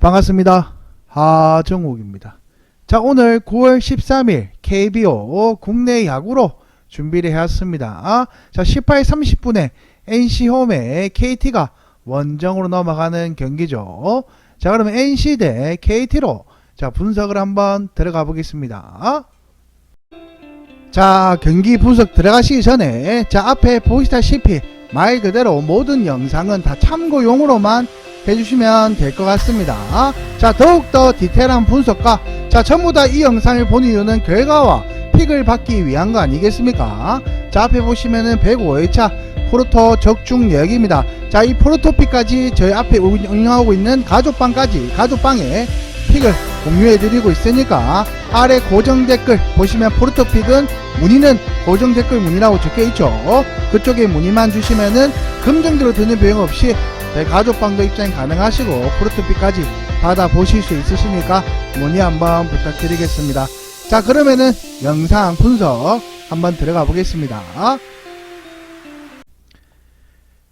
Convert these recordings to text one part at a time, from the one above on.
반갑습니다. 하정욱입니다. 자, 오늘 9월 13일 KBO 국내 야구로 준비를 해왔습니다. 아, 자, 18, 30분에 NC홈에 KT가 원정으로 넘어가는 경기죠. 자, 그러면 NC 대 KT로 자, 분석을 한번 들어가 보겠습니다. 자, 경기 분석 들어가시기 전에 자, 앞에 보시다시피 말 그대로 모든 영상은 다 참고용으로만 해주시면 될 것 같습니다. 자, 더욱더 디테일한 분석과 자, 전부 다 이 영상을 본 이유는 결과와 픽을 받기 위한 거 아니겠습니까? 자, 앞에 보시면은 105회차 프로토 적중 예약입니다. 자, 이 프로토픽까지 저희 앞에 운영하고 있는 가족방까지 가족방에 픽을 공유해드리고 있으니까 아래 고정 댓글 보시면 프로토픽은 문의는 고정 댓글 문의라고 적혀있죠. 그쪽에 문의만 주시면은 금정대로 드는 비용 없이 저희 가족방도 입장 가능하시고 프로토픽까지 받아보실 수 있으시니까 문의 한번 부탁드리겠습니다. 자 그러면은 영상 분석 한번 들어가 보겠습니다.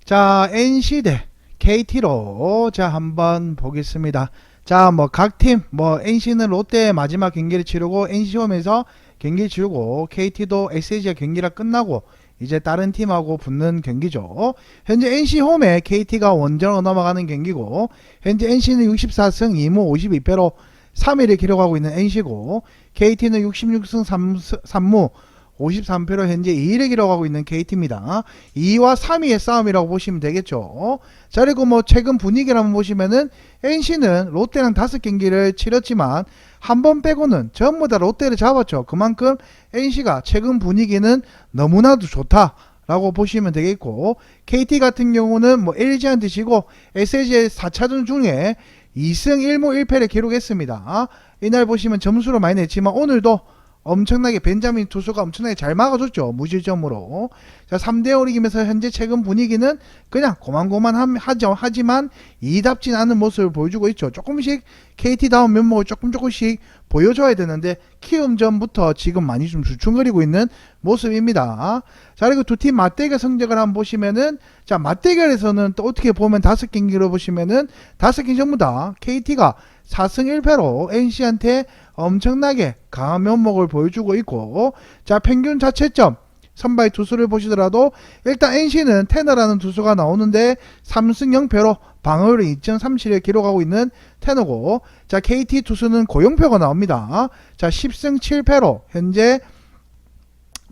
자 NC 대 KT로 자 한번 보겠습니다. 자 뭐 각 팀뭐 NC는 롯데 마지막 경기를 치르고 NC홈에서 경기 치르고 KT도 SSG가 경기가 끝나고 이제 다른 팀하고 붙는 경기죠. 현재 NC 홈에 KT가 원정으로 넘어가는 경기고 현재 NC는 64승 2무 52패로 3위를 기록하고 있는 NC고 KT는 66승 3, 3무 53패로 현재 2위를 기록하고 있는 KT입니다. 2위와 3위의 싸움이라고 보시면 되겠죠. 자, 그리고 뭐 최근 분위기를 한번 보시면은 NC는 롯데랑 5경기를 치렀지만 한 번 빼고는 전부 다 롯데를 잡았죠. 그만큼 NC가 최근 분위기는 너무나도 좋다 라고 보시면 되겠고 KT 같은 경우는 뭐 LG한테 지고 SSG의 4차전 중에 2승 1무 1패를 기록했습니다. 이날 보시면 점수를 많이 냈지만 오늘도 엄청나게 벤자민 투수가 엄청나게 잘 막아줬죠. 무실점으로. 자, 3대5를 이기면서 현재 최근 분위기는 그냥 고만고만 하죠. 하지만 이답진 않은 모습을 보여주고 있죠. 조금씩 KT다운 면목을 조금 조금씩 보여줘야 되는데 키움 전부터 지금 많이 좀 주춤거리고 있는 모습입니다. 자, 그리고 두 팀 맞대결 성적을 한번 보시면은 자, 맞대결에서는 또 어떻게 보면 다섯 경기로 보시면은 다섯 경기 전부 다 KT가 4승 1패로 NC한테 엄청나게 강한 면목을 보여주고 있고 자 평균 자체점 선발 투수를 보시더라도 일단 NC는 테너라는 투수가 나오는데 3승 0패로 방어율 2.37을 기록하고 있는 테너고 자 KT 투수는 고영표가 나옵니다. 자 10승 7패로 현재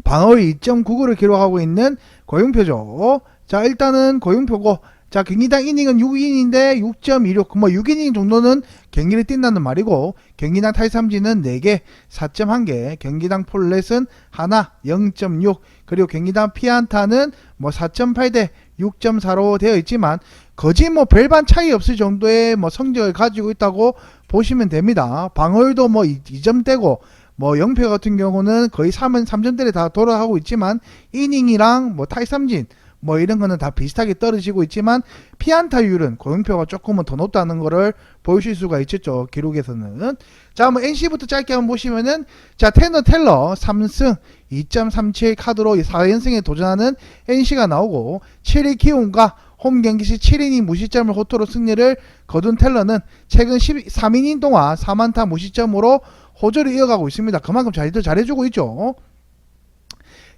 방어율 2.99를 기록하고 있는 고영표죠. 자 일단은 고영표고 자, 경기당 이닝은 6이닝인데 6.26, 뭐 6이닝 정도는 경기를 뛴다는 말이고, 경기당 탈삼진은 4개, 4.1개, 경기당 폴렛은 하나, 0.6, 그리고 경기당 피안타는 뭐 4.8 대 6.4로 되어 있지만, 거진 뭐 별반 차이 없을 정도의 뭐 성적을 가지고 있다고 보시면 됩니다. 방어율도 뭐 2점대고, 뭐 영표 같은 경우는 거의 3은 3점대를 다 돌아가고 있지만, 이닝이랑 뭐 탈삼진, 뭐 이런 거는 다 비슷하게 떨어지고 있지만 피안타율은 고영표가 조금은 더 높다는 거를 보여줄 수가 있겠죠 기록에서는 자 뭐 NC부터 짧게 한번 보시면은 자 테너 텔러 3승 2.37 카드로 4연승에 도전하는 NC가 나오고 7위 키움과 홈 경기 시 7이닝 무실점을 호토로 승리를 거둔 텔러는 최근 13이닝 동안 4만타 무실점으로 호조를 이어가고 있습니다. 그만큼 잘들 잘해주고 있죠.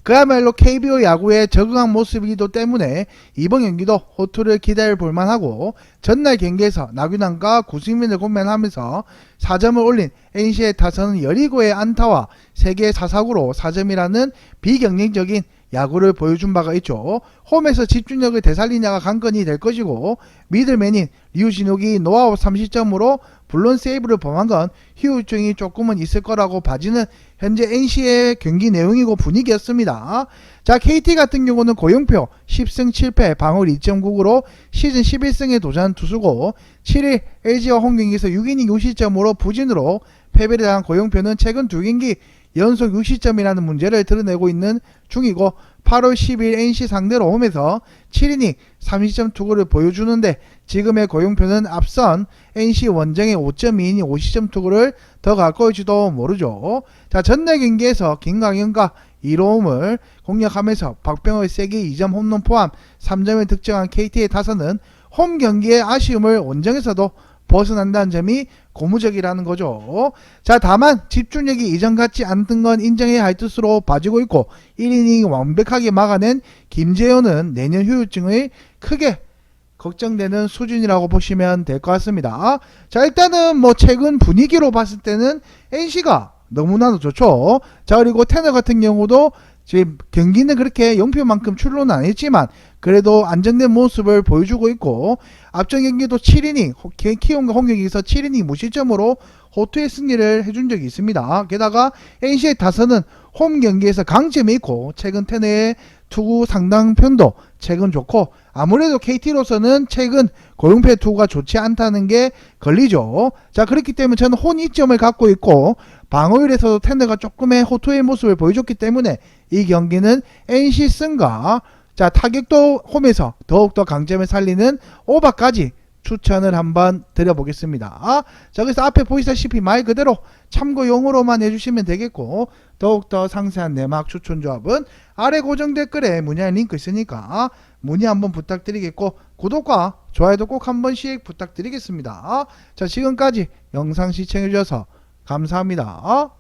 그야말로 KBO 야구에 적응한 모습이기도 때문에 이번 경기도 호투를 기다려 볼만하고 전날 경기에서 나균환과 구승민을 공면하면서 4점을 올린 NC의 타선은 여리고의 안타와 3개의 사사구로 4점이라는 비경쟁적인 야구를 보여준 바가 있죠. 홈에서 집중력을 되살리냐가 관건이 될 것이고 미들맨인 류진욱이 노아웃 30점으로 물론 세이브를 범한 건 휴유증이 조금은 있을 거라고 봐지는 현재 NC의 경기 내용이고 분위기였습니다. 자 KT 같은 경우는 고영표 10승 7패 방울 2.99로 시즌 11승에 도전한 투수고 7일 LG와 홈경기에서 6이닝 6실점으로 부진으로 패배를 당한 고영표는 최근 두 경기 연속 60점이라는 문제를 드러내고 있는 중이고 8월 10일 NC 상대로 홈에서 7이닝 30점 투구를 보여주는데 지금의 고용표는 앞선 NC 원정의 5.2이닝 50점 투구를 더 가까울지도 모르죠. 자 전날 경기에서 김강현과 이로움을 공략하면서 박병호의 세기 2점 홈런 포함 3점을 득점한 KT의 타선은 홈 경기의 아쉬움을 원정에서도 벗어난다는 점이 고무적이라는 거죠. 자, 다만 집중력이 이전 같지 않던 건 인정해야 할 뜻으로 봐지고 있고 1이닝 완벽하게 막아낸 김재현은 내년 후유증의 크게 걱정되는 수준이라고 보시면 될 것 같습니다. 자, 일단은 뭐 최근 분위기로 봤을 때는 NC가 너무나도 좋죠. 자, 그리고 테너 같은 경우도 지금 경기는 그렇게 영표만큼 출루는 안 했지만 그래도 안정된 모습을 보여주고 있고 앞전 경기도 7이닝 키움과 홍경기에서 7이닝 무실점으로 호투의 승리를 해준 적이 있습니다. 게다가 NC의 타선은 홈 경기에서 강점이 있고 최근 테너의 투구 상당 편도 최근 좋고 아무래도 KT로서는 최근 고용패 투구가 좋지 않다는 게 걸리죠. 자 그렇기 때문에 저는 혼 이점을 갖고 있고 방어율에서도 텐더가 조금의 호투의 모습을 보여줬기 때문에 이 경기는 NC 승과 자 타격도 홈에서 더욱더 강점을 살리는 오바까지 추천을 한번 드려보겠습니다. 아, 자 그래서 앞에 보이시다시피 말 그대로 참고용으로만 해주시면 되겠고 더욱더 상세한 내막 추천 조합은 아래 고정 댓글에 문의할 링크 있으니까 문의 한번 부탁드리겠고 구독과 좋아요도 꼭 한 번씩 부탁드리겠습니다. 자 지금까지 영상 시청해주셔서 감사합니다.